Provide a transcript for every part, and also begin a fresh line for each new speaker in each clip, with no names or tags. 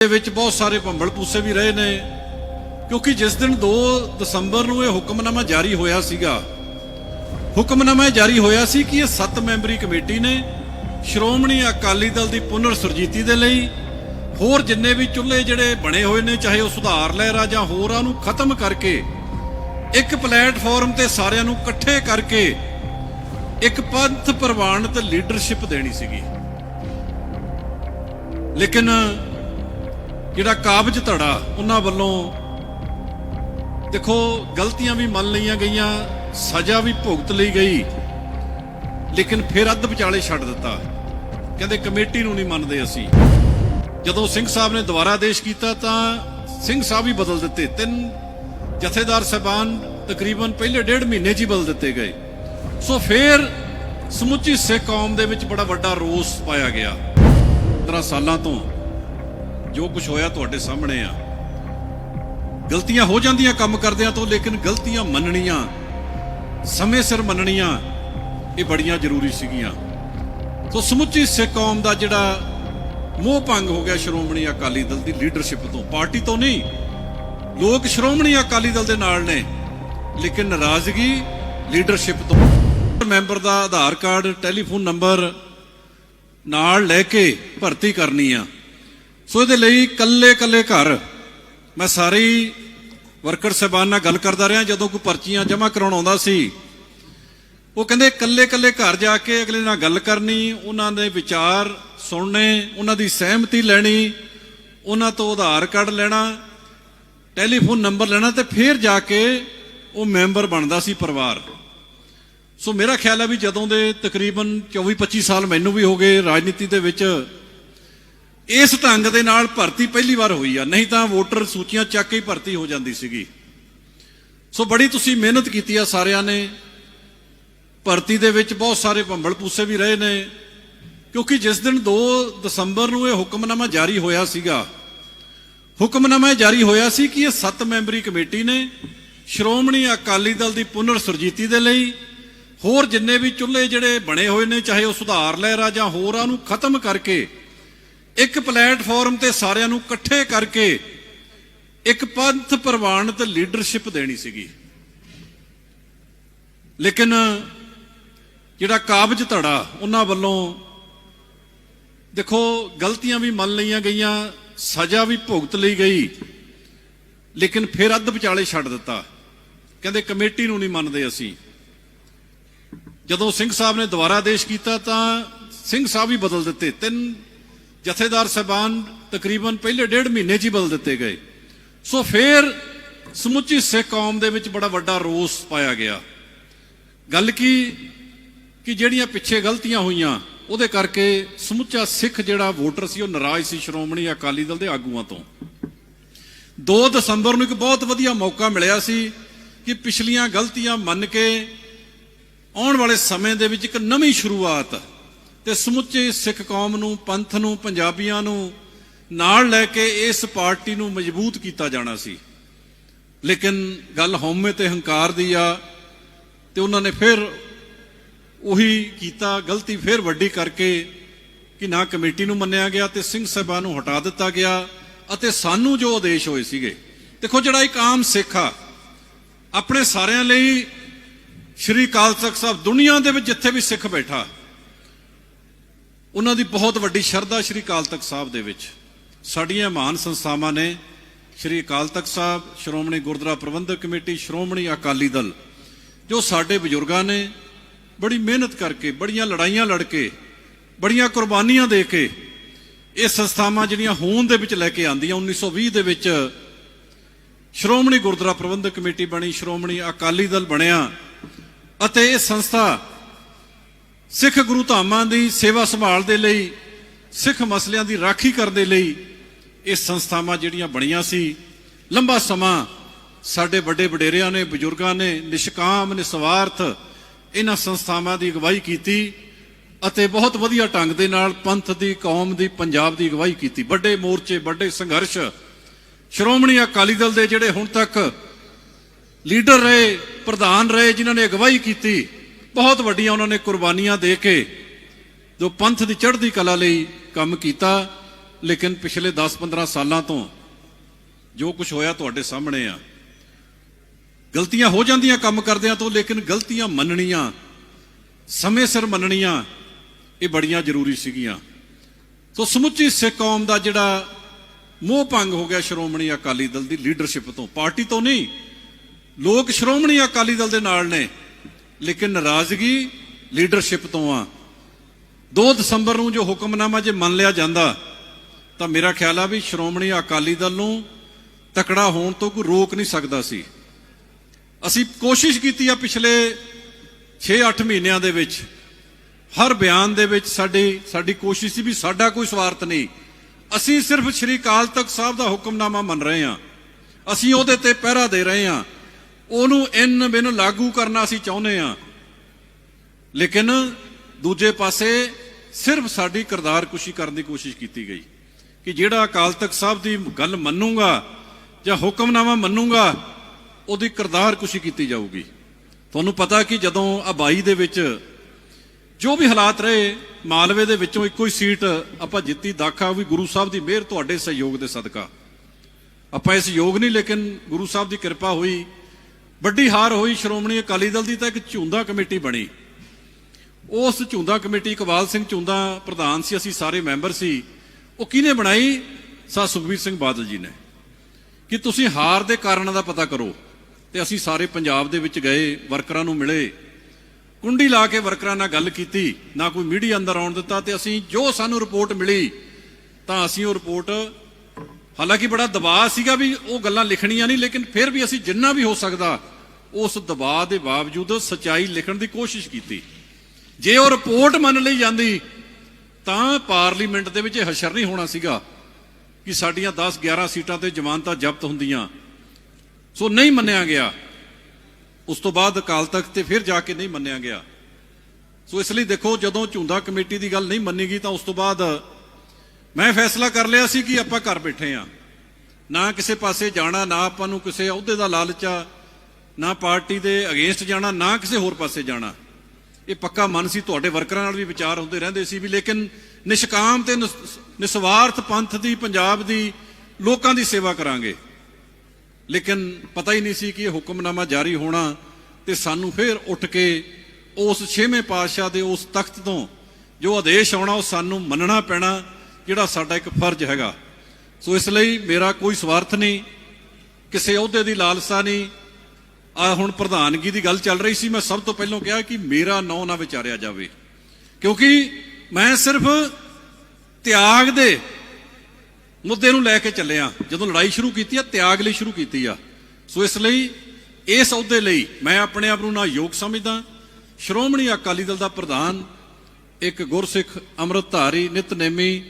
ਦੇ ਵਿੱਚ ਬਹੁਤ ਸਾਰੇ ਭੰਬਲ ਪੂਸੇ ਵੀ ਰਹੇ ਨੇ। ਕਿਉਂਕਿ ਜਿਸ ਦਿਨ 2 ਦਸੰਬਰ ਨੂੰ ਇਹ ਹੁਕਮਨਾਮਾ ਜਾਰੀ ਹੋਇਆ ਸੀਗਾ, ਹੁਕਮਨਾਮਾ ਇਹ ਜਾਰੀ ਹੋਇਆ ਸੀ ਕਿ ਇਹ 7 ਮੈਂਬਰੀ ਕਮੇਟੀ ਨੇ ਸ਼੍ਰੋਮਣੀ ਅਕਾਲੀ ਦਲ ਦੀ ਪੁਨਰ ਸੁਰਜੀਤੀ ਦੇ ਲਈ ਹੋਰ ਜਿੰਨੇ ਵੀ ਚੁੱਲ੍ਹੇ ਜਿਹੜੇ ਬਣੇ ਹੋਏ ਨੇ, ਚਾਹੇ ਉਹ ਸੁਧਾਰ ਲਹਿਰਾ ਜਾਂ ਹੋਰਾਂ ਨੂੰ ਖਤਮ ਕਰਕੇ ਇੱਕ ਪਲੇਟਫਾਰਮ ਤੇ ਸਾਰਿਆਂ ਨੂੰ ਇਕੱਠੇ ਕਰਕੇ ਇੱਕ ਪੰਥ ਪ੍ਰਵਾਨਿਤ ਲੀਡਰਸ਼ਿਪ ਦੇਣੀ ਸੀਗੀ। ਲੇਕਿਨ ਜਿਹੜਾ ਕਾਬਜ ਧੜਾ ਉਹਨਾਂ ਵੱਲੋਂ ਦੇਖੋ, ਗਲਤੀਆਂ ਵੀ ਮੰਨ ਲਈਆਂ ਗਈਆਂ, ਸਜ਼ਾ ਵੀ ਭੁਗਤ ਲਈ ਗਈ, ਲੇਕਿਨ ਫਿਰ ਅੱਧ ਵਿਚਾਲੇ ਛੱਡ ਦਿੱਤਾ। ਕਹਿੰਦੇ ਕਮੇਟੀ ਨੂੰ ਨਹੀਂ ਮੰਨਦੇ ਅਸੀਂ। ਜਦੋਂ ਸਿੰਘ ਸਾਹਿਬ ਨੇ ਦੁਬਾਰਾ ਦੇਸ਼ ਕੀਤਾ ਤਾਂ ਸਿੰਘ ਸਾਹਿਬ ਹੀ ਬਦਲ ਦਿੱਤੇ। ਤਿੰਨ ਜਥੇਦਾਰ ਸਾਹਿਬਾਨ ਤਕਰੀਬਨ ਪਹਿਲੇ ਡੇਢ ਮਹੀਨੇ 'ਚ ਹੀ ਬਦਲ ਦਿੱਤੇ ਗਏ। ਸੋ ਫਿਰ ਸਮੁੱਚੀ ਸਿੱਖ ਕੌਮ ਦੇ ਵਿੱਚ ਬੜਾ ਵੱਡਾ ਰੋਸ ਪਾਇਆ ਗਿਆ। 15 ਸਾਲਾਂ ਤੋਂ ਜੋ ਕੁਝ ਹੋਇਆ ਤੁਹਾਡੇ ਸਾਹਮਣੇ ਆ। ਗਲਤੀਆਂ ਹੋ ਜਾਂਦੀਆਂ ਕੰਮ ਕਰਦਿਆਂ ਤੋਂ, ਲੇਕਿਨ ਗਲਤੀਆਂ ਮੰਨਣੀਆਂ, ਸਮੇਂ ਸਿਰ ਮੰਨਣੀਆਂ, ਇਹ ਬੜੀਆਂ ਜ਼ਰੂਰੀ ਸੀਗੀਆਂ। ਸੋ ਸਮੁੱਚੀ ਸਿੱਖ ਕੌਮ ਦਾ ਜਿਹੜਾ ਮੋਹ ਭੰਗ ਹੋ ਗਿਆ ਸ਼੍ਰੋਮਣੀ ਅਕਾਲੀ ਦਲ ਦੀ ਲੀਡਰਸ਼ਿਪ ਤੋਂ, ਪਾਰਟੀ ਤੋਂ ਨਹੀਂ, ਲੋਕ ਸ਼੍ਰੋਮਣੀ ਅਕਾਲੀ ਦਲ ਦੇ ਨਾਲ ਨੇ, ਲੇਕਿਨ ਨਾਰਾਜ਼ਗੀ ਲੀਡਰਸ਼ਿਪ ਤੋਂ। ਮੈਂਬਰ ਦਾ ਆਧਾਰ ਕਾਰਡ, ਟੈਲੀਫੋਨ ਨੰਬਰ ਨਾਲ ਲੈ ਕੇ ਭਰਤੀ ਕਰਨੀ ਆ। ਸੋ ਇਹਦੇ ਲਈ ਕੱਲੇ ਕੱਲੇ ਘਰ ਮੈਂ ਸਾਰੇ ਵਰਕਰ ਸਾਹਿਬਾਨ ਨਾਲ ਗੱਲ ਕਰਦਾ ਰਿਹਾ, ਜਦੋਂ ਕੋਈ ਪਰਚੀਆਂ ਜਮ੍ਹਾਂ ਕਰਾਉਣ ਆਉਂਦਾ ਸੀ। ਉਹ ਕਹਿੰਦੇ ਕੱਲੇ ਕੱਲੇ ਘਰ ਜਾ ਕੇ ਅਗਲੇ ਨਾਲ ਗੱਲ ਕਰਨੀ, ਉਹਨਾਂ ਦੇ ਵਿਚਾਰ ਸੁਣਨੇ, ਉਹਨਾਂ ਦੀ ਸਹਿਮਤੀ ਲੈਣੀ, ਉਹਨਾਂ ਤੋਂ ਆਧਾਰ ਕਾਰਡ ਲੈਣਾ, ਟੈਲੀਫੋਨ ਨੰਬਰ ਲੈਣਾ ਤੇ ਫਿਰ ਜਾ ਕੇ ਉਹ ਮੈਂਬਰ ਬਣਦਾ ਸੀ ਪਰਿਵਾਰ। ਸੋ ਮੇਰਾ ਖਿਆਲ ਹੈ ਵੀ ਜਦੋਂ ਦੇ ਤਕਰੀਬਨ 24 25 ਸਾਲ ਮੈਨੂੰ ਵੀ ਹੋ ਗਏ ਰਾਜਨੀਤੀ ਦੇ ਵਿੱਚ ਇਸ ਢੰਗ ਦੇ ਨਾਲ ਭਰਤੀ ਪਹਿਲੀ ਵਾਰ ਹੋਈ ਆ, ਨਹੀਂ ਤਾਂ ਵੋਟਰ ਸੂਚੀਆਂ ਚੱਕ ਕੇ ਹੀ ਭਰਤੀ ਹੋ ਜਾਂਦੀ ਸੀਗੀ। ਸੋ ਬੜੀ ਤੁਸੀਂ ਮਿਹਨਤ ਕੀਤੀ ਆ ਸਾਰਿਆਂ ਨੇ। ਭਰਤੀ ਦੇ ਵਿੱਚ ਬਹੁਤ ਸਾਰੇ ਭੰਬਲ ਪੂਸੇ ਵੀ ਰਹੇ ਨੇ। ਕਿਉਂਕਿ ਜਿਸ ਦਿਨ 2 ਦਸੰਬਰ ਨੂੰ ਇਹ ਹੁਕਮਨਾਮਾ ਜਾਰੀ ਹੋਇਆ ਸੀਗਾ, ਹੁਕਮਨਾਮਾ ਇਹ ਜਾਰੀ ਹੋਇਆ ਸੀ ਕਿ ਇਹ 7 ਮੈਂਬਰੀ ਕਮੇਟੀ ਨੇ ਸ਼੍ਰੋਮਣੀ ਅਕਾਲੀ ਦਲ ਦੀ ਪੁਨਰ ਸੁਰਜੀਤੀ ਦੇ ਲਈ ਹੋਰ ਜਿੰਨੇ ਵੀ ਚੁੱਲ੍ਹੇ ਜਿਹੜੇ ਬਣੇ ਹੋਏ ਨੇ, ਚਾਹੇ ਉਹ ਸੁਧਾਰ ਲਹਿਰਾ ਜਾਂ ਹੋਰ ਆ ਨੂੰ ਖਤਮ ਕਰਕੇ ਇੱਕ ਪਲੇਟਫਾਰਮ ਤੇ ਸਾਰਿਆਂ ਨੂੰ ਇਕੱਠੇ ਕਰਕੇ ਇੱਕ ਪੰਥ ਪ੍ਰਵਾਨਿਤ ਲੀਡਰਸ਼ਿਪ ਦੇਣੀ ਸੀਗੀ। ਲੇਕਿਨ ਜਿਹੜਾ ਕਾਬਜ ਧੜਾ ਉਹਨਾਂ ਵੱਲੋਂ, ਦੇਖੋ, ਗਲਤੀਆਂ ਵੀ ਮੰਨ ਲਈਆਂ ਗਈਆਂ, ਸਜ਼ਾ ਵੀ ਭੁਗਤ ਲਈ ਗਈ, ਲੇਕਿਨ ਫਿਰ ਅੱਧ ਵਿਚਾਲੇ ਛੱਡ ਦਿੱਤਾ। ਕਹਿੰਦੇ ਕਮੇਟੀ ਨੂੰ ਨਹੀਂ ਮੰਨਦੇ ਅਸੀਂ। ਜਦੋਂ ਸਿੰਘ ਸਾਹਿਬ ਨੇ ਦੁਬਾਰਾ ਦੇਸ਼ ਕੀਤਾ ਤਾਂ ਸਿੰਘ ਸਾਹਿਬ ਹੀ ਬਦਲ ਦਿੱਤੇ। ਤਿੰਨ ਜਥੇਦਾਰ ਸਾਹਿਬਾਨ ਤਕਰੀਬਨ ਪਹਿਲੇ ਡੇਢ ਮਹੀਨੇ 'ਚ ਹੀ ਬਦਲ ਦਿੱਤੇ ਗਏ। ਸੋ ਫਿਰ ਸਮੁੱਚੀ ਸਿੱਖ ਕੌਮ ਦੇ ਵਿੱਚ ਬੜਾ ਵੱਡਾ ਰੋਸ ਪਾਇਆ ਗਿਆ। ਗੱਲ ਕੀ, ਕਿ ਜਿਹੜੀਆਂ ਪਿੱਛੇ ਗਲਤੀਆਂ ਹੋਈਆਂ, ਉਹਦੇ ਕਰਕੇ ਸਮੁੱਚਾ ਸਿੱਖ ਜਿਹੜਾ ਵੋਟਰ ਸੀ, ਉਹ ਨਾਰਾਜ਼ ਸੀ ਸ਼੍ਰੋਮਣੀ ਅਕਾਲੀ ਦਲ ਦੇ ਆਗੂਆਂ ਤੋਂ। 2 ਦਸੰਬਰ ਨੂੰ ਇੱਕ ਬਹੁਤ ਵਧੀਆ ਮੌਕਾ ਮਿਲਿਆ ਸੀ ਕਿ ਪਿਛਲੀਆਂ ਗਲਤੀਆਂ ਮੰਨ ਕੇ ਆਉਣ ਵਾਲੇ ਸਮੇਂ ਦੇ ਵਿੱਚ ਇੱਕ ਨਵੀਂ ਸ਼ੁਰੂਆਤ ਤੇ ਸਮੁੱਚੇ ਸਿੱਖ ਕੌਮ ਨੂੰ, ਪੰਥ ਨੂੰ, ਪੰਜਾਬੀਆਂ ਨੂੰ ਨਾਲ ਲੈ ਕੇ ਇਸ ਪਾਰਟੀ ਨੂੰ ਮਜ਼ਬੂਤ ਕੀਤਾ ਜਾਣਾ ਸੀ। ਲੇਕਿਨ ਗੱਲ ਹਉਮੈ ਤੇ ਹੰਕਾਰ ਦੀ ਆ ਤੇ ਉਹਨਾਂ ਨੇ ਫਿਰ ਉਹੀ ਕੀਤਾ, ਗਲਤੀ ਫਿਰ ਵੱਡੀ ਕਰਕੇ ਕਿ ਨਾ ਕਮੇਟੀ ਨੂੰ ਮੰਨਿਆ ਗਿਆ ਤੇ ਸਿੰਘ ਸਾਹਿਬਾਨ ਨੂੰ ਹਟਾ ਦਿੱਤਾ ਗਿਆ ਅਤੇ ਸਾਨੂੰ ਜੋ ਆਦੇਸ਼ ਹੋਏ ਸੀਗੇ। ਦੇਖੋ ਜਿਹੜਾ ਇੱਕ ਆਮ ਸਿੱਖ ਆ, ਆਪਣੇ ਸਾਰਿਆਂ ਲਈ ਸ਼੍ਰੀ ਅਕਾਲ ਤਖਤ ਸਾਹਿਬ ਦੁਨੀਆ ਦੇ ਵਿੱਚ ਜਿੱਥੇ ਵੀ ਸਿੱਖ ਬੈਠਾ ਉਹਨਾਂ ਦੀ ਬਹੁਤ ਵੱਡੀ ਸ਼ਰਧਾ ਸ਼੍ਰੀ ਅਕਾਲ ਤਖਤ ਸਾਹਿਬ ਦੇ ਵਿੱਚ। ਸਾਡੀਆਂ ਮਹਾਨ ਸੰਸਥਾਵਾਂ ਨੇ ਸ਼੍ਰੀ ਅਕਾਲ ਤਖਤ ਸਾਹਿਬ, ਸ਼੍ਰੋਮਣੀ ਗੁਰਦੁਆਰਾ ਪ੍ਰਬੰਧਕ ਕਮੇਟੀ, ਸ਼੍ਰੋਮਣੀ ਅਕਾਲੀ ਦਲ, ਜੋ ਸਾਡੇ ਬਜ਼ੁਰਗਾਂ ਨੇ ਬੜੀ ਮਿਹਨਤ ਕਰਕੇ, ਬੜੀਆਂ ਲੜਾਈਆਂ ਲੜ ਕੇ, ਬੜੀਆਂ ਕੁਰਬਾਨੀਆਂ ਦੇ ਕੇ ਇਹ ਸੰਸਥਾਵਾਂ ਜਿਹੜੀਆਂ ਹੋਂਦ ਦੇ ਵਿੱਚ ਲੈ ਕੇ ਆਂਦੀਆਂ 1920 ਦੇ ਵਿੱਚ ਸ਼੍ਰੋਮਣੀ ਗੁਰਦੁਆਰਾ ਪ੍ਰਬੰਧਕ ਕਮੇਟੀ ਬਣੀ, ਸ਼੍ਰੋਮਣੀ ਅਕਾਲੀ ਦਲ ਬਣਿਆ ਅਤੇ ਇਹ ਸੰਸਥਾ ਸਿੱਖ ਗੁਰੂ ਧਾਮਾਂ ਦੀ ਸੇਵਾ ਸੰਭਾਲ ਦੇ ਲਈ, ਸਿੱਖ ਮਸਲਿਆਂ ਦੀ ਰਾਖੀ ਕਰਨ ਦੇ ਲਈ ਇਹ ਸੰਸਥਾਵਾਂ ਜਿਹੜੀਆਂ ਬਣੀਆਂ ਸੀ, ਲੰਬਾ ਸਮਾਂ ਸਾਡੇ ਵੱਡੇ ਵਡੇਰਿਆਂ ਨੇ, ਬਜ਼ੁਰਗਾਂ ਨੇ, ਨਿਸ਼ਕਾਮ, ਨਿਸਵਾਰਥ ਇਹਨਾਂ ਸੰਸਥਾਵਾਂ ਦੀ ਅਗਵਾਈ ਕੀਤੀ ਅਤੇ ਬਹੁਤ ਵਧੀਆ ਢੰਗ ਦੇ ਨਾਲ ਪੰਥ ਦੀ, ਕੌਮ ਦੀ, ਪੰਜਾਬ ਦੀ ਅਗਵਾਈ ਕੀਤੀ। ਵੱਡੇ ਮੋਰਚੇ, ਵੱਡੇ ਸੰਘਰਸ਼, ਸ਼੍ਰੋਮਣੀ ਅਕਾਲੀ ਦਲ ਦੇ ਜਿਹੜੇ ਹੁਣ ਤੱਕ ਲੀਡਰ ਰਹੇ, ਪ੍ਰਧਾਨ ਰਹੇ, ਜਿਨ੍ਹਾਂ ਨੇ ਅਗਵਾਈ ਕੀਤੀ ਬਹੁਤ ਵੱਡੀਆਂ ਉਹਨਾਂ ਨੇ ਕੁਰਬਾਨੀਆਂ ਦੇ ਕੇ ਜੋ ਪੰਥ ਦੀ ਚੜ੍ਹਦੀ ਕਲਾ ਲਈ ਕੰਮ ਕੀਤਾ, ਲੇਕਿਨ ਪਿਛਲੇ 10-15 ਸਾਲਾਂ ਤੋਂ ਜੋ ਕੁਝ ਹੋਇਆ ਤੁਹਾਡੇ ਸਾਹਮਣੇ ਆ, ਗਲਤੀਆਂ ਹੋ ਜਾਂਦੀਆਂ ਕੰਮ ਕਰਦਿਆਂ ਤੋਂ, ਲੇਕਿਨ ਗਲਤੀਆਂ ਮੰਨਣੀਆਂ, ਸਮੇਂ ਸਿਰ ਮੰਨਣੀਆਂ, ਇਹ ਬੜੀਆਂ ਜ਼ਰੂਰੀ ਸੀਗੀਆਂ। ਸੋ ਸਮੁੱਚੀ ਸਿੱਖ ਕੌਮ ਦਾ ਜਿਹੜਾ ਮੋਹ ਭੰਗ ਹੋ ਗਿਆ ਸ਼੍ਰੋਮਣੀ ਅਕਾਲੀ ਦਲ ਦੀ ਲੀਡਰਸ਼ਿਪ ਤੋਂ, ਪਾਰਟੀ ਤੋਂ ਨਹੀਂ, ਲੋਕ ਸ਼੍ਰੋਮਣੀ ਅਕਾਲੀ ਦਲ ਦੇ ਨਾਲ ਨੇ। ਲੇਕਿਨ ਨਾਰਾਜ਼ਗੀ ਲੀਡਰਸ਼ਿਪ ਤੋਂ ਆ। 2 ਦਸੰਬਰ ਨੂੰ ਜੋ ਹੁਕਮਨਾਮਾ ਜੇ ਮੰਨ ਲਿਆ ਜਾਂਦਾ, ਤਾਂ ਮੇਰਾ ਖਿਆਲ ਆ ਵੀ ਸ਼੍ਰੋਮਣੀ ਅਕਾਲੀ ਦਲ ਨੂੰ ਤਕੜਾ ਹੋਣ ਤੋਂ ਕੋਈ ਰੋਕ ਨਹੀਂ ਸਕਦਾ ਸੀ। ਅਸੀਂ ਕੋਸ਼ਿਸ਼ ਕੀਤੀ ਆ ਪਿਛਲੇ 6-8 ਮਹੀਨਿਆਂ ਦੇ ਵਿੱਚ, ਹਰ ਬਿਆਨ ਦੇ ਵਿੱਚ ਸਾਡੀ ਸਾਡੀ ਕੋਸ਼ਿਸ਼ ਸੀ ਵੀ ਸਾਡਾ ਕੋਈ ਸਵਾਰਥ ਨਹੀਂ। ਅਸੀਂ ਸਿਰਫ ਸ਼੍ਰੀ ਅਕਾਲ ਤਖਤ ਸਾਹਿਬ ਦਾ ਹੁਕਮਨਾਮਾ ਮੰਨ ਰਹੇ ਹਾਂ। ਅਸੀਂ ਉਹਦੇ ਤੇ ਪਹਿਰਾ ਦੇ ਰਹੇ ਹਾਂ। ਉਹਨੂੰ ਇਨ ਬਿਨ ਲਾਗੂ ਕਰਨਾ ਅਸੀਂ ਚਾਹੁੰਦੇ ਹਾਂ। ਲੇਕਿਨ ਦੂਜੇ ਪਾਸੇ ਸਿਰਫ ਸਾਡੀ ਕਿਰਦਾਰ ਕੁਸ਼ੀ ਕਰਨ ਦੀ ਕੋਸ਼ਿਸ਼ ਕੀਤੀ ਗਈ ਕਿ ਜਿਹੜਾ ਅਕਾਲ ਤਖਤ ਸਾਹਿਬ ਦੀ ਗੱਲ ਮੰਨੂਗਾ ਜਾਂ ਹੁਕਮਨਾਮਾ ਮੰਨੂਗਾ, ਉਹਦੀ ਕਿਰਦਾਰ ਕੁਸ਼ੀ ਕੀਤੀ ਜਾਊਗੀ। ਤੁਹਾਨੂੰ ਪਤਾ ਕਿ ਜਦੋਂ ਆਬਾਈ ਦੇ ਵਿੱਚ ਜੋ ਵੀ ਹਾਲਾਤ ਰਹੇ, ਮਾਲਵੇ ਦੇ ਵਿੱਚੋਂ ਇੱਕੋ ਹੀ ਸੀਟ ਆਪਾਂ ਜਿੱਤੀ, ਦਾਖਾ ਵੀ ਗੁਰੂ ਸਾਹਿਬ ਦੀ ਮਿਹਰ, ਤੁਹਾਡੇ ਸਹਿਯੋਗ ਦੇ ਸਦਕਾ। ਆਪਾਂ ਇਸ ਯੋਗ ਨਹੀਂ, ਲੇਕਿਨ ਗੁਰੂ ਸਾਹਿਬ ਦੀ ਕਿਰਪਾ ਹੋਈ ਵੱਡੀ ਹਾਰ ਹੋਈ ਸ਼੍ਰੋਮਣੀ ਅਕਾਲੀ ਦਲ ਦੀ ਤਾਂ ਇੱਕ ਝੁੰਦਾ ਕਮੇਟੀ ਬਣੀ। ਉਸ ਝੁੰਦਾ ਕਮੇਟੀ ਇਕਬਾਲ ਸਿੰਘ ਝੁੰਦਾ ਪ੍ਰਧਾਨ ਸੀ, ਅਸੀਂ ਸਾਰੇ ਮੈਂਬਰ ਸੀ। ਉਹ ਕਿਹਨੇ ਬਣਾਈ? ਸਾ ਸੁਖਬੀਰ ਸਿੰਘ ਬਾਦਲ ਜੀ ਨੇ। ਕਿ ਤੁਸੀਂ ਹਾਰ ਦੇ ਕਾਰਨਾਂ ਦਾ ਪਤਾ ਕਰੋ ਤੇ ਅਸੀਂ ਸਾਰੇ ਪੰਜਾਬ ਦੇ ਵਿੱਚ ਗਏ, ਵਰਕਰਾਂ ਨੂੰ ਮਿਲੇ। ਕੁੰਡੀ ਲਾ ਕੇ ਵਰਕਰਾਂ ਨਾਲ ਗੱਲ ਕੀਤੀ, ਨਾ ਕੋਈ ਮੀਡੀਆ ਅੰਦਰ ਆਉਣ ਦਿੱਤਾ ਤੇ ਅਸੀਂ ਜੋ ਸਾਨੂੰ ਰਿਪੋਰਟ ਮਿਲੀ, ਤਾਂ ਅਸੀਂ ਉਹ ਰਿਪੋਰਟ ਹਾਲਾਂਕਿ ਬੜਾ ਦਬਾਅ ਸੀਗਾ ਵੀ ਉਹ ਗੱਲਾਂ ਲਿਖਣੀਆਂ ਨਹੀਂ, ਲੇਕਿਨ ਫਿਰ ਵੀ ਅਸੀਂ ਜਿੰਨਾ ਵੀ ਹੋ ਸਕਦਾ ਉਸ ਦਬਾਅ ਦੇ ਬਾਵਜੂਦ ਸਚਾਈ ਲਿਖਣ ਦੀ ਕੋਸ਼ਿਸ਼ ਕੀਤੀ। ਜੇ ਉਹ ਰਿਪੋਰਟ ਮੰਨ ਲਈ ਜਾਂਦੀ, ਤਾਂ ਪਾਰਲੀਮੈਂਟ ਦੇ ਵਿੱਚ ਇਹ ਹਸ਼ਰ ਨਹੀਂ ਹੋਣਾ ਸੀਗਾ ਕਿ ਸਾਡੀਆਂ 10 11 ਸੀਟਾਂ ਤੇ ਜ਼ਮਾਨਤਾਂ ਜ਼ਬਤ ਹੁੰਦੀਆਂ। ਸੋ ਨਹੀਂ ਮੰਨਿਆ ਗਿਆ। ਉਸ ਤੋਂ ਬਾਅਦ ਅਕਾਲ ਤਖਤ ਤੇ ਫਿਰ ਜਾ ਕੇ ਨਹੀਂ ਮੰਨਿਆ ਗਿਆ। ਸੋ ਇਸ ਲਈ ਦੇਖੋ, ਜਦੋਂ ਝੁੰਦਾ ਕਮੇਟੀ ਦੀ ਗੱਲ ਨਹੀਂ ਮੰਨੀ ਗਈ ਤਾਂ ਉਸ ਤੋਂ ਬਾਅਦ ਮੈਂ ਫੈਸਲਾ ਕਰ ਲਿਆ ਸੀ ਕਿ ਆਪਾਂ ਘਰ ਬੈਠੇ ਆ। ਨਾ ਕਿਸੇ ਪਾਸੇ ਜਾਣਾ, ਨਾ ਆਪਾਂ ਨੂੰ ਕਿਸੇ ਅਹੁਦੇ ਦਾ ਲਾਲਚ ਆ ਨਾ ਪਾਰਟੀ ਦੇ ਅਗੇਂਸਟ ਜਾਣਾ, ਨਾ ਕਿਸੇ ਹੋਰ ਪਾਸੇ ਜਾਣਾ। ਇਹ ਪੱਕਾ ਮਨ ਸੀ, ਤੁਹਾਡੇ ਵਰਕਰਾਂ ਨਾਲ ਵੀ ਵਿਚਾਰ ਹੁੰਦੇ ਰਹਿੰਦੇ ਸੀ ਵੀ ਲੇਕਿਨ ਨਿਸ਼ਕਾਮ ਤੇ ਨਿਸ- ਨਿਸਵਾਰਥ ਪੰਥ ਦੀ, ਪੰਜਾਬ ਦੀ ਲੋਕਾਂ ਦੀ ਸੇਵਾ ਕਰਾਂਗੇ। ਲੇਕਿਨ ਪਤਾ ਹੀ ਨਹੀਂ ਸੀ ਕਿ ਇਹ ਹੁਕਮਨਾਮਾ ਜਾਰੀ ਹੋਣਾ ਤੇ ਸਾਨੂੰ ਫਿਰ ਉੱਠ ਕੇ ਉਸ ਛੇਵੇਂ ਪਾਤਸ਼ਾਹ ਦੇ ਉਸ ਤਖਤ ਤੋਂ ਜੋ ਆਦੇਸ਼ ਆਉਣਾ, ਉਹ ਸਾਨੂੰ ਮੰਨਣਾ ਪੈਣਾ, ਜਿਹੜਾ ਸਾਡਾ ਇੱਕ ਫਰਜ਼ ਹੈਗਾ। ਸੋ ਇਸ ਲਈ ਮੇਰਾ ਕੋਈ ਸਵਾਰਥ ਨਹੀਂ, ਕਿਸੇ ਅਹੁਦੇ ਦੀ ਲਾਲਸਾ ਨਹੀਂ ਆ ਹੁਣ ਪ੍ਰਧਾਨਗੀ ਦੀ ਗੱਲ ਚੱਲ ਰਹੀ ਸੀ, ਮੈਂ ਸਭ ਤੋਂ ਪਹਿਲਾਂ ਕਿਹਾ ਕਿ ਮੇਰਾ ਨਾਂ ਨਾ ਵਿਚਾਰਿਆ ਜਾਵੇ। ਕਿਉਂਕਿ ਮੈਂ ਸਿਰਫ ਤਿਆਗ ਦੇ ਮੁੱਦੇ ਨੂੰ ਲੈ ਕੇ ਚੱਲਿਆ। ਜਦੋਂ ਲੜਾਈ ਸ਼ੁਰੂ ਕੀਤੀ ਆ, ਤਿਆਗ ਲਈ ਸ਼ੁਰੂ ਕੀਤੀ ਆ। ਸੋ ਇਸ ਲਈ, ਇਸ ਅਹੁਦੇ ਲਈ ਮੈਂ ਆਪਣੇ ਆਪ ਨੂੰ ਨਾ ਯੋਗ ਸਮਝਦਾ। ਸ਼੍ਰੋਮਣੀ ਅਕਾਲੀ ਦਲ ਦਾ ਪ੍ਰਧਾਨ, ਇੱਕ ਗੁਰਸਿੱਖ ਅੰਮ੍ਰਿਤਧਾਰੀ ਨਿਤਨੇਮੀ,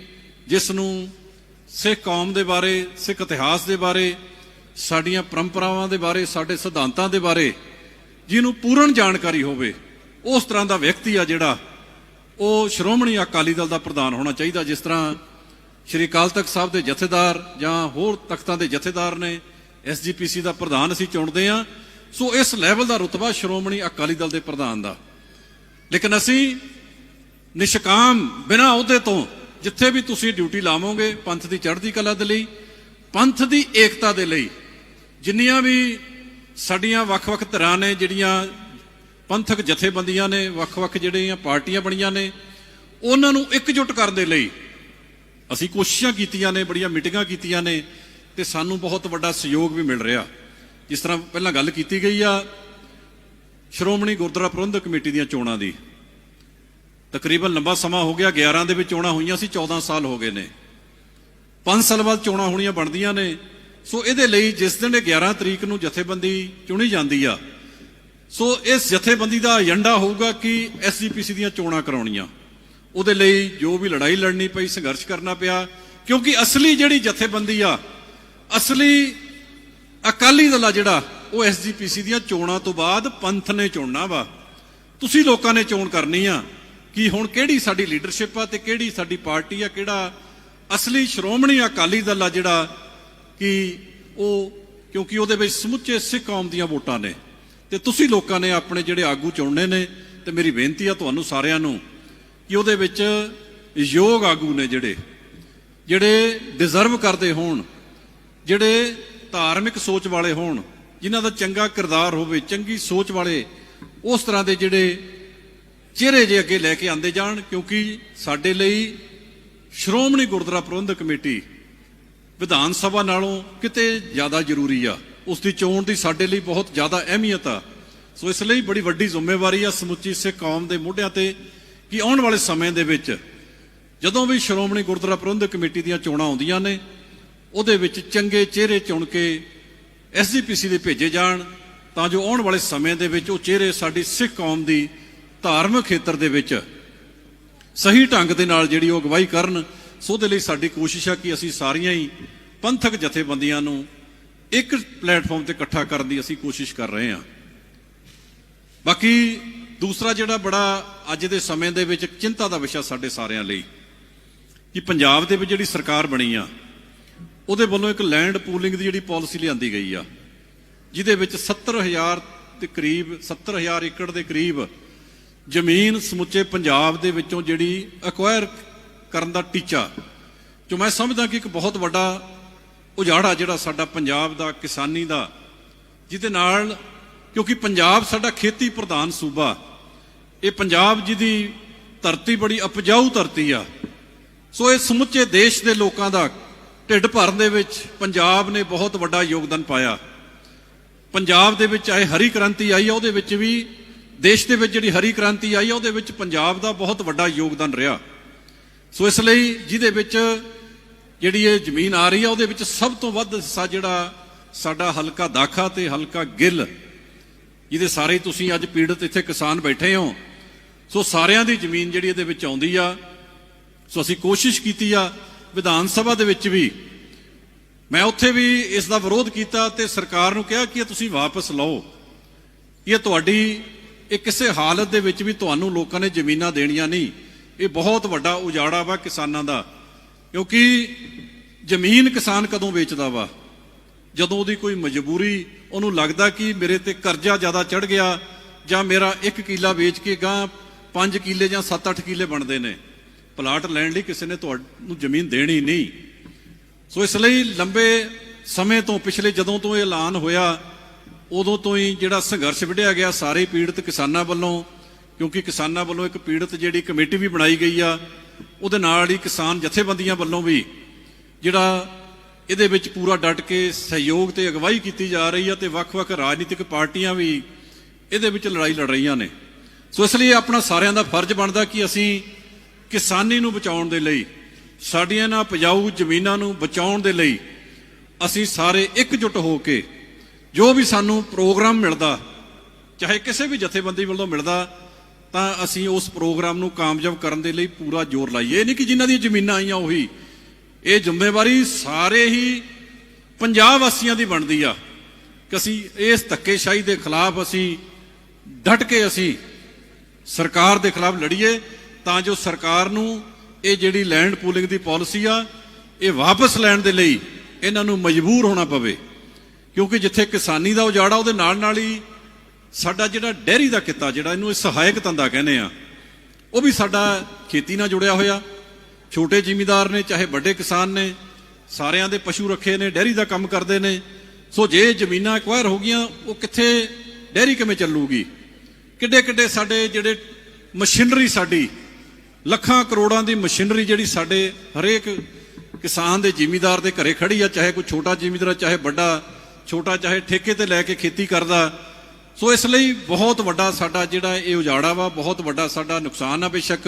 ਜਿਸ ਨੂੰ ਸਿੱਖ ਕੌਮ ਦੇ ਬਾਰੇ, ਸਿੱਖ ਇਤਿਹਾਸ ਦੇ ਬਾਰੇ ਸਾਡੀਆਂ ਪਰੰਪਰਾਵਾਂ ਦੇ ਬਾਰੇ, ਸਾਡੇ ਸਿਧਾਂਤਾਂ ਦੇ ਬਾਰੇ, ਜਿਹਨੂੰ ਪੂਰਨ ਜਾਣਕਾਰੀ ਹੋਵੇ, ਉਸ ਤਰ੍ਹਾਂ ਦਾ ਵਿਅਕਤੀ ਆ ਜਿਹੜਾ ਉਹ ਸ਼੍ਰੋਮਣੀ ਅਕਾਲੀ ਦਲ ਦਾ ਪ੍ਰਧਾਨ ਹੋਣਾ ਚਾਹੀਦਾ, ਜਿਸ ਤਰ੍ਹਾਂ ਸ਼੍ਰੀ ਅਕਾਲ ਤਖਤ ਸਾਹਿਬ ਦੇ ਜਥੇਦਾਰ ਜਾਂ ਹੋਰ ਤਖਤਾਂ ਦੇ ਜਥੇਦਾਰ ਨੇ ਐਸਜੀਪੀਸੀ ਦਾ ਪ੍ਰਧਾਨ ਅਸੀਂ ਚੁਣਦੇ ਆ ਸੋ ਇਸ ਲੈਵਲ ਦਾ ਰੁਤਬਾ ਸ਼੍ਰੋਮਣੀ ਅਕਾਲੀ ਦਲ ਦੇ ਪ੍ਰਧਾਨ ਦਾ। ਲੇਕਿਨ ਅਸੀਂ ਨਿਸ਼ਕਾਮ ਬਿਨਾਂ ਅਹੁਦੇ ਤੋਂ ਜਿੱਥੇ ਵੀ ਤੁਸੀਂ ਡਿਊਟੀ ਲਾਵੋਗੇ, ਪੰਥ ਦੀ ਚੜ੍ਹਦੀ ਕਲਾ ਦੇ ਲਈ, ਪੰਥ ਦੀ ਏਕਤਾ ਦੇ ਲਈ ਜਿੰਨੀਆਂ ਵੀ ਸਾਡੀਆਂ ਵੱਖ-ਵੱਖ ਧਿਰਾਂ ਨੇ, ਜਿਹੜੀਆਂ ਪੰਥਕ ਜਥੇਬੰਦੀਆਂ ਨੇ, ਵੱਖ-ਵੱਖ ਜਿਹੜੀਆਂ ਪਾਰਟੀਆਂ ਬਣੀਆਂ ਨੇ, ਉਹਨਾਂ ਨੂੰ ਇਕਜੁੱਟ ਕਰਨ ਦੇ ਲਈ ਅਸੀਂ ਕੋਸ਼ਿਸ਼ਾਂ ਕੀਤੀਆਂ ਨੇ, ਬੜੀਆਂ ਮੀਟਿੰਗਾਂ ਕੀਤੀਆਂ ਨੇ ਤੇ ਸਾਨੂੰ ਬਹੁਤ ਵੱਡਾ ਸਹਿਯੋਗ ਵੀ ਮਿਲ ਰਿਹਾ। ਜਿਸ ਤਰ੍ਹਾਂ ਪਹਿਲਾਂ ਗੱਲ ਕੀਤੀ ਗਈ ਆ ਸ਼੍ਰੋਮਣੀ ਗੁਰਦੁਆਰਾ ਪ੍ਰਬੰਧਕ ਕਮੇਟੀ ਦੀਆਂ ਚੋਣਾਂ ਦੀ। ਤਕਰੀਬਨ ਲੰਬਾ ਸਮਾਂ ਹੋ ਗਿਆ 11 ਦੇ ਵਿੱਚ ਚੋਣਾਂ ਹੋਈਆਂ ਸੀ 14 ਸਾਲ ਹੋ ਗਏ ਨੇ। 5 ਸਾਲ ਬਾਅਦ ਚੋਣਾਂ ਹੋਣੀਆਂ ਬਣਦੀਆਂ ਨੇ। ਸੋ ਇਹਦੇ ਲਈ ਜਿਸ ਦਿਨ ਇਹ 11 ਤਰੀਕ ਨੂੰ ਜਥੇਬੰਦੀ ਚੁਣੀ ਜਾਂਦੀ ਆ, ਸੋ ਇਸ ਜਥੇਬੰਦੀ ਦਾ ਏਜੰਡਾ ਹੋਊਗਾ ਕਿ ਐਸਜੀਪੀਸੀ ਦੀਆਂ ਚੋਣਾਂ ਕਰਾਉਣੀਆਂ। ਉਹਦੇ ਲਈ ਜੋ ਵੀ ਲੜਾਈ ਲੜਨੀ ਪਈ, ਸੰਘਰਸ਼ ਕਰਨਾ ਪਿਆ, ਕਿਉਂਕਿ ਅਸਲੀ ਜਿਹੜੀ ਜਥੇਬੰਦੀ ਆ, ਅਸਲੀ ਅਕਾਲੀ ਦਲ ਆ ਜਿਹੜਾ, ਉਹ ਐਸਜੀਪੀਸੀ ਦੀਆਂ ਚੋਣਾਂ ਤੋਂ ਬਾਅਦ ਪੰਥ ਨੇ ਚੁਣਨਾ ਵਾ। ਤੁਸੀਂ ਲੋਕਾਂ ਨੇ ਚੋਣ ਕਰਨੀ ਆ ਕਿ ਹੁਣ ਕਿਹੜੀ ਸਾਡੀ ਲੀਡਰਸ਼ਿਪ ਆ ਤੇ ਕਿਹੜੀ ਸਾਡੀ ਪਾਰਟੀ ਆ, ਕਿਹੜਾ ਅਸਲੀ ਸ਼੍ਰੋਮਣੀ ਅਕਾਲੀ ਦਲ ਆ ਜਿਹੜਾ ਕਿ ਉਹ, ਕਿਉਂਕਿ ਉਹਦੇ ਵਿੱਚ ਸਮੁੱਚੇ ਸਿੱਖ ਕੌਮ ਦੀਆਂ ਵੋਟਾਂ ਨੇ। ਤੇ ਤੁਸੀਂ ਲੋਕਾਂ ਨੇ ਆਪਣੇ ਜਿਹੜੇ ਆਗੂ ਚੁਣਨੇ ਨੇ, ਤੇ ਮੇਰੀ ਬੇਨਤੀ ਆ ਤੁਹਾਨੂੰ ਸਾਰਿਆਂ ਨੂੰ ਕਿ ਉਹਦੇ ਵਿੱਚ ਯੋਗ ਆਗੂ ਨੇ ਜਿਹੜੇ ਜਿਹੜੇ ਡਿਜ਼ਰਵ ਕਰਦੇ ਹੋਣ, ਜਿਹੜੇ ਧਾਰਮਿਕ ਸੋਚ ਵਾਲੇ ਹੋਣ, ਜਿਨ੍ਹਾਂ ਦਾ ਚੰਗਾ ਕਿਰਦਾਰ ਹੋਵੇ, ਚੰਗੀ ਸੋਚ ਵਾਲੇ ਉਸ ਤਰ੍ਹਾਂ ਦੇ ਜਿਹੜੇ ਚਿਹਰੇ ਜੇ ਅੱਗੇ ਲੈ ਕੇ ਆਂਦੇ ਜਾਣ, ਕਿਉਂਕਿ ਸਾਡੇ ਲਈ ਸ਼੍ਰੋਮਣੀ ਗੁਰਦੁਆਰਾ ਪ੍ਰਬੰਧਕ ਕਮੇਟੀ ਵਿਧਾਨ ਸਭਾ ਨਾਲੋਂ ਕਿਤੇ ਜ਼ਿਆਦਾ ਜ਼ਰੂਰੀ ਆ। ਉਸ ਦੀ ਚੋਣ ਦੀ ਸਾਡੇ ਲਈ ਬਹੁਤ ਜ਼ਿਆਦਾ ਅਹਿਮੀਅਤ ਆ। ਸੋ ਇਸ ਲਈ ਬੜੀ ਵੱਡੀ ਜ਼ਿੰਮੇਵਾਰੀ ਆ ਸਮੁੱਚੀ ਸਿੱਖ ਕੌਮ ਦੇ ਮੋਢਿਆਂ ਤੇ ਕਿ ਆਉਣ ਵਾਲੇ ਸਮੇਂ ਦੇ ਵਿੱਚ ਜਦੋਂ ਵੀ ਸ਼੍ਰੋਮਣੀ ਗੁਰਦੁਆਰਾ ਪ੍ਰਬੰਧਕ ਕਮੇਟੀ ਦੀਆਂ ਚੋਣਾਂ ਆਉਂਦੀਆਂ ਨੇ, ਉਹਦੇ ਵਿੱਚ ਚੰਗੇ ਚਿਹਰੇ ਚੁਣ ਕੇ ਐਸਜੀਪੀਸੀ ਦੇ ਭੇਜੇ ਜਾਣ, ਤਾਂ ਜੋ ਆਉਣ ਵਾਲੇ ਸਮੇਂ ਦੇ ਵਿੱਚ ਉਹ ਚਿਹਰੇ ਸਾਡੀ ਸਿੱਖ ਕੌਮ ਦੀ ਧਾਰਮਿਕ ਖੇਤਰ ਦੇ ਵਿੱਚ ਸਹੀ ਢੰਗ ਦੇ ਨਾਲ ਜਿਹੜੀ ਉਹ ਅਗਵਾਈ ਕਰਨ ਸੋ ਦੇ ਲਈ ਸਾਡੀ ਕੋਸ਼ਿਸ਼ ਆ ਕਿ ਅਸੀਂ ਸਾਰੀਆਂ ਹੀ ਪੰਥਕ ਜਥੇਬੰਦੀਆਂ ਨੂੰ ਇੱਕ ਪਲੇਟਫਾਰਮ ਤੇ ਇਕੱਠਾ ਕਰਨ ਦੀ ਅਸੀਂ ਕੋਸ਼ਿਸ਼ ਕਰ ਰਹੇ ਹਾਂ। ਬਾਕੀ ਦੂਸਰਾ ਜਿਹੜਾ ਬੜਾ ਅੱਜ ਦੇ ਸਮੇਂ ਦੇ ਵਿੱਚ ਚਿੰਤਾ ਦਾ ਵਿਸ਼ਾ ਸਾਡੇ ਸਾਰਿਆਂ ਲਈ ਕਿ ਪੰਜਾਬ ਦੇ ਵਿੱਚ ਜਿਹੜੀ ਸਰਕਾਰ ਬਣੀ ਆ, ਉਹਦੇ ਵੱਲੋਂ ਇੱਕ ਲੈਂਡ ਪੂਲਿੰਗ ਦੀ ਜਿਹੜੀ ਪਾਲਿਸੀ ਲਿਆਂਦੀ ਗਈ ਆ, ਜਿਹਦੇ ਵਿੱਚ 70000 ਦੇ ਕਰੀਬ 70000 ਏਕੜ ਦੇ ਕਰੀਬ ਜ਼ਮੀਨ ਸਮੁੱਚੇ ਪੰਜਾਬ ਦੇ ਵਿੱਚੋਂ ਜਿਹੜੀ ਅਕਵਾਇਰ ਕਰਨ ਦਾ ਟੀਚਾ, ਜੋ ਮੈਂ ਸਮਝਦਾ ਕਿ ਇੱਕ ਬਹੁਤ ਵੱਡਾ ਉਜਾੜਾ ਜਿਹੜਾ ਸਾਡਾ ਪੰਜਾਬ ਦਾ, ਕਿਸਾਨੀ ਦਾ, ਜਿਹਦੇ ਨਾਲ ਕਿਉਂਕਿ ਪੰਜਾਬ ਸਾਡਾ ਖੇਤੀ ਪ੍ਰਧਾਨ ਸੂਬਾ, ਇਹ ਪੰਜਾਬ ਜਿਹਦੀ ਧਰਤੀ ਬੜੀ ਉਪਜਾਊ ਧਰਤੀ ਆ, ਸੋ ਇਹ ਸਮੁੱਚੇ ਦੇਸ਼ ਦੇ ਲੋਕਾਂ ਦਾ ਢਿੱਡ ਭਰਨ ਦੇ ਵਿੱਚ ਪੰਜਾਬ ਨੇ ਬਹੁਤ ਵੱਡਾ ਯੋਗਦਾਨ ਪਾਇਆ। ਪੰਜਾਬ ਦੇ ਵਿੱਚ ਆਏ ਹਰੀ ਕ੍ਰਾਂਤੀ ਆਈ ਆ, ਉਹਦੇ ਵਿੱਚ ਵੀ, ਦੇਸ਼ ਦੇ ਵਿੱਚ ਜਿਹੜੀ ਹਰੀ ਕ੍ਰਾਂਤੀ ਆਈ ਆ, ਉਹਦੇ ਵਿੱਚ ਪੰਜਾਬ ਦਾ ਬਹੁਤ ਵੱਡਾ ਯੋਗਦਾਨ ਰਿਹਾ। ਸੋ ਇਸ ਲਈ ਜਿਹਦੇ ਵਿੱਚ ਜਿਹੜੀ ਇਹ ਜ਼ਮੀਨ ਆ ਰਹੀ ਆ, ਉਹਦੇ ਵਿੱਚ ਸਭ ਤੋਂ ਵੱਧ ਹਿੱਸਾ ਜਿਹੜਾ ਸਾਡਾ ਹਲਕਾ ਦਾਖਾ ਤੇ ਹਲਕਾ ਗਿੱਲ, ਜਿਹਦੇ ਸਾਰੇ ਤੁਸੀਂ ਅੱਜ ਪੀੜਤ ਇੱਥੇ ਕਿਸਾਨ ਬੈਠੇ ਹੋ। ਸੋ ਸਾਰਿਆਂ ਦੀ ਜ਼ਮੀਨ ਜਿਹੜੀ ਇਹਦੇ ਵਿੱਚ ਆਉਂਦੀ ਆ। ਸੋ ਅਸੀਂ ਕੋਸ਼ਿਸ਼ ਕੀਤੀ ਆ, ਵਿਧਾਨ ਸਭਾ ਦੇ ਵਿੱਚ ਵੀ। ਮੈਂ ਉੱਥੇ ਵੀ ਇਸ ਦਾ ਵਿਰੋਧ ਕੀਤਾ ਤੇ ਸਰਕਾਰ ਨੂੰ ਕਿਹਾ ਕਿ ਇਹ ਤੁਸੀਂ ਵਾਪਸ ਲਓ। ਇਹ ਤੁਹਾਡੀ, ਇਹ ਕਿਸੇ ਹਾਲਤ ਦੇ ਵਿੱਚ ਵੀ ਤੁਹਾਨੂੰ ਲੋਕਾਂ ਨੇ ਜ਼ਮੀਨਾਂ ਦੇਣੀਆਂ ਨਹੀਂ। ਇਹ ਬਹੁਤ ਵੱਡਾ ਉਜਾੜਾ ਵਾ ਕਿਸਾਨਾਂ ਦਾ, ਕਿਉਂਕਿ ਜ਼ਮੀਨ ਕਿਸਾਨ ਕਦੋਂ ਵੇਚਦਾ ਵਾ? ਜਦੋਂ ਉਹਦੀ ਕੋਈ ਮਜਬੂਰੀ, ਉਹਨੂੰ ਲੱਗਦਾ ਕਿ ਮੇਰੇ ਤੇ ਕਰਜ਼ਾ ਜ਼ਿਆਦਾ ਚੜ ਗਿਆ ਜਾਂ ਮੇਰਾ 1 ਕਿੱਲਾ ਵੇਚ ਕੇ ਗਾਂ 5 ਕਿੱਲੇ ਜਾਂ 7-8 ਕਿੱਲੇ ਬਣਦੇ ਨੇ। ਪਲਾਟ ਲੈਣ ਲਈ ਕਿਸੇ ਨੇ ਤੁਹਾਨੂੰ ਜ਼ਮੀਨ ਦੇਣੀ ਨਹੀਂ। ਸੋ ਇਸ ਲਈ ਲੰਬੇ ਸਮੇਂ ਤੋਂ, ਪਿਛਲੇ ਜਦੋਂ ਤੋਂ ਇਹ ਐਲਾਨ ਹੋਇਆ, ਉਦੋਂ ਤੋਂ ਹੀ ਜਿਹੜਾ ਸੰਘਰਸ਼ ਵਿੱਢਿਆ ਗਿਆ, ਸਾਰੇ ਪੀੜਤ ਕਿਸਾਨਾਂ ਵੱਲੋਂ ਕਿਉਂਕਿ ਕਿਸਾਨਾਂ ਵੱਲੋਂ ਇੱਕ ਪੀੜਤ ਜਿਹੜੀ ਕਮੇਟੀ ਵੀ ਬਣਾਈ ਗਈ ਆ, ਉਹਦੇ ਨਾਲ ਹੀ ਕਿਸਾਨ ਜਥੇਬੰਦੀਆਂ ਵੱਲੋਂ ਵੀ ਜਿਹੜਾ ਇਹਦੇ ਵਿੱਚ ਪੂਰਾ ਡਟ ਕੇ ਸਹਿਯੋਗ ਤੇ ਅਗਵਾਈ ਕੀਤੀ ਜਾ ਰਹੀ ਆ ਤੇ ਵੱਖ-ਵੱਖ ਰਾਜਨੀਤਿਕ ਪਾਰਟੀਆਂ ਵੀ ਇਹਦੇ ਵਿੱਚ ਲੜਾਈ ਲੜ ਰਹੀਆਂ ਨੇ। ਸੋ ਇਸ ਲਈ ਆਪਣਾ ਸਾਰਿਆਂ ਦਾ ਫਰਜ਼ ਬਣਦਾ ਕਿ ਅਸੀਂ ਕਿਸਾਨੀ ਨੂੰ ਬਚਾਉਣ ਦੇ ਲਈ, ਸਾਡੀਆਂ ਨਾ ਉਪਜਾਊ ਜ਼ਮੀਨਾਂ ਨੂੰ ਬਚਾਉਣ ਦੇ ਲਈ ਅਸੀਂ ਸਾਰੇ ਇਕਜੁੱਟ ਹੋ ਕੇ ਜੋ ਵੀ ਸਾਨੂੰ ਪ੍ਰੋਗਰਾਮ ਮਿਲਦਾ, ਚਾਹੇ ਕਿਸੇ ਵੀ ਜਥੇਬੰਦੀ ਵੱਲੋਂ ਮਿਲਦਾ ਤਾਂ ਅਸੀਂ ਉਸ ਪ੍ਰੋਗਰਾਮ ਨੂੰ ਕਾਮਯਾਬ ਕਰਨ ਦੇ ਲਈ ਪੂਰਾ ਜ਼ੋਰ ਲਾਈਏ। ਇਹ ਨਹੀਂ ਕਿ ਜਿਨ੍ਹਾਂ ਦੀਆਂ ਜ਼ਮੀਨਾਂ ਆਈਆਂ ਉਹੀ। ਇਹ ਜ਼ਿੰਮੇਵਾਰੀ ਸਾਰੇ ਹੀ ਪੰਜਾਬ ਵਾਸੀਆਂ ਦੀ ਬਣਦੀ ਆ ਕਿ ਅਸੀਂ ਇਸ ਧੱਕੇਸ਼ਾਹੀ ਦੇ ਖਿਲਾਫ ਅਸੀਂ ਡਟ ਕੇ ਅਸੀਂ ਸਰਕਾਰ ਦੇ ਖਿਲਾਫ ਲੜੀਏ ਤਾਂ ਜੋ ਸਰਕਾਰ ਨੂੰ ਇਹ ਜਿਹੜੀ ਲੈਂਡ ਪੂਲਿੰਗ ਦੀ ਪਾਲਿਸੀ ਆ, ਇਹ ਵਾਪਸ ਲੈਣ ਦੇ ਲਈ ਇਹਨਾਂ ਨੂੰ ਮਜਬੂਰ ਹੋਣਾ ਪਵੇ। ਕਿਉਂਕਿ ਜਿੱਥੇ ਕਿਸਾਨੀ ਦਾ ਉਜਾੜਾ ਉਹਦੇ ਨਾਲ ਨਾਲ ਹੀ ਸਾਡਾ ਜਿਹੜਾ ਡੈਰੀ ਦਾ ਕਿੱਤਾ, ਜਿਹੜਾ ਇਹਨੂੰ ਇਹ ਸਹਾਇਕ ਧੰਦਾ ਕਹਿੰਦੇ ਆ, ਉਹ ਵੀ ਸਾਡਾ ਖੇਤੀ ਨਾਲ ਜੁੜਿਆ ਹੋਇਆ। ਛੋਟੇ ਜ਼ਿਮੀਦਾਰ ਨੇ, ਚਾਹੇ ਵੱਡੇ ਕਿਸਾਨ ਨੇ, ਸਾਰਿਆਂ ਦੇ ਪਸ਼ੂ ਰੱਖੇ ਨੇ, ਡੈਰੀ ਦਾ ਕੰਮ ਕਰਦੇ ਨੇ। ਸੋ ਜੇ ਜ਼ਮੀਨਾਂ ਐਕਵਾਇਰ ਹੋ ਗਈਆਂ, ਉਹ ਕਿੱਥੇ ਡੈਰੀ ਕਿਵੇਂ ਚੱਲੂਗੀ? ਕਿੱਡੇ ਕਿੱਡੇ ਸਾਡੇ ਜਿਹੜੇ ਮਸ਼ੀਨਰੀ ਸਾਡੀ, ਲੱਖਾਂ ਕਰੋੜਾਂ ਦੀ ਮਸ਼ੀਨਰੀ ਜਿਹੜੀ ਸਾਡੇ ਹਰੇਕ ਕਿਸਾਨ ਦੇ ਜ਼ਿਮੀਦਾਰ ਦੇ ਘਰੇ ਖੜੀ ਆ, ਚਾਹੇ ਕੋਈ ਛੋਟਾ ਜ਼ਿਮੀਦਾਰ, ਚਾਹੇ ਵੱਡਾ, ਛੋਟਾ, ਚਾਹੇ ਠੇਕੇ ਤੇ ਲੈ ਕੇ ਖੇਤੀ ਕਰਦਾ ਸੋ ਇਸ ਲਈ ਬਹੁਤ ਵੱਡਾ ਸਾਡਾ ਜਿਹੜਾ ਇਹ ਉਜਾੜਾ ਵਾ, ਬਹੁਤ ਵੱਡਾ ਸਾਡਾ ਨੁਕਸਾਨ ਆ ਬੇਸ਼ੱਕ।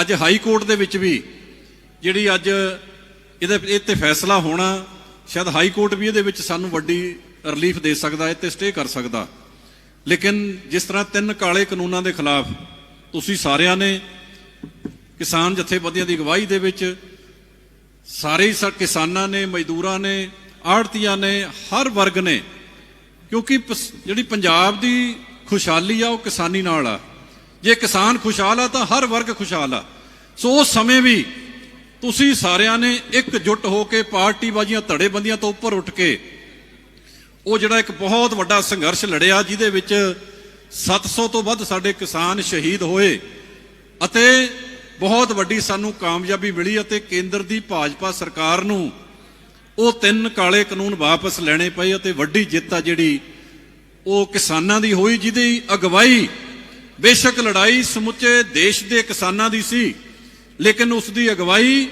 ਅੱਜ ਹਾਈ ਕੋਰਟ ਦੇ ਵਿੱਚ ਵੀ ਜਿਹੜੀ ਅੱਜ ਇਹਦੇ, ਇਹ ਤੇ ਫੈਸਲਾ ਹੋਣਾ, ਸ਼ਾਇਦ ਹਾਈ ਕੋਰਟ ਵੀ ਇਹਦੇ ਵਿੱਚ ਸਾਨੂੰ ਵੱਡੀ ਰਿਲੀਫ ਦੇ ਸਕਦਾ ਹੈ ਤੇ ਸਟੇ ਕਰ ਸਕਦਾ। ਲੇਕਿਨ ਜਿਸ ਤਰ੍ਹਾਂ ਤਿੰਨ ਕਾਲੇ ਕਾਨੂੰਨਾਂ ਦੇ ਖਿਲਾਫ ਤੁਸੀਂ ਸਾਰਿਆਂ ਨੇ ਕਿਸਾਨ ਜਥੇਬੰਦੀਆਂ ਦੀ ਅਗਵਾਈ ਦੇ ਵਿੱਚ ਸਾਰੇ ਕਿਸਾਨਾਂ ਨੇ, ਮਜ਼ਦੂਰਾਂ ਨੇ ਆੜਤੀਆਂ ਨੇ, ਹਰ ਵਰਗ ਨੇ ਕਿਉਂਕਿ ਪਸ- ਜਿਹੜੀ ਪੰਜਾਬ ਦੀ ਖੁਸ਼ਹਾਲੀ ਆ, ਉਹ ਕਿਸਾਨੀ ਨਾਲ ਆ। ਜੇ ਕਿਸਾਨ ਖੁਸ਼ਹਾਲ ਆ, ਤਾਂ ਹਰ ਵਰਗ ਖੁਸ਼ਹਾਲ ਆ। ਸੋ ਉਸ ਸਮੇਂ ਵੀ ਤੁਸੀਂ ਸਾਰਿਆਂ ਨੇ ਇੱਕ ਜੁੱਟ ਹੋ ਕੇ ਪਾਰਟੀ ਬਾਜ਼ੀਆਂ ਧੜੇਬੰਦੀਆਂ ਤੋਂ ਉੱਪਰ ਉੱਠ ਕੇ ਉਹ ਜਿਹੜਾ ਇੱਕ ਬਹੁਤ ਵੱਡਾ ਸੰਘਰਸ਼ ਲੜਿਆ, ਜਿਹਦੇ ਵਿੱਚ 700 ਤੋਂ ਵੱਧ ਸਾਡੇ ਕਿਸਾਨ ਸ਼ਹੀਦ ਹੋਏ ਅਤੇ ਬਹੁਤ ਵੱਡੀ ਸਾਨੂੰ ਕਾਮਯਾਬੀ ਮਿਲੀ ਅਤੇ ਕੇਂਦਰ ਦੀ ਭਾਜਪਾ ਸਰਕਾਰ ਨੂੰ ਉਹ ਤਿੰਨ ਕਾਲੇ ਕਾਨੂੰਨ ਵਾਪਸ ਲੈਣੇ ਪਏ ਅਤੇ ਵੱਡੀ ਜਿੱਤ ਆ ਜਿਹੜੀ ਉਹ ਕਿਸਾਨਾਂ ਦੀ ਹੋਈ, ਜਿਹਦੀ ਅਗਵਾਈ ਬੇਸ਼ੱਕ ਲੜਾਈ ਸਮੁੱਚੇ ਦੇਸ਼ ਦੇ ਕਿਸਾਨਾਂ ਦੀ ਸੀ, ਲੇਕਿਨ ਉਸ ਦੀ ਅਗਵਾਈ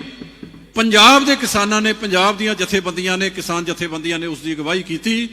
ਪੰਜਾਬ ਦੇ ਕਿਸਾਨਾਂ ਨੇ, ਪੰਜਾਬ ਦੀਆਂ ਜਥੇਬੰਦੀਆਂ ਨੇ, ਕਿਸਾਨ ਜਥੇਬੰਦੀਆਂ ਨੇ ਉਸ ਦੀ ਅਗਵਾਈ ਕੀਤੀ।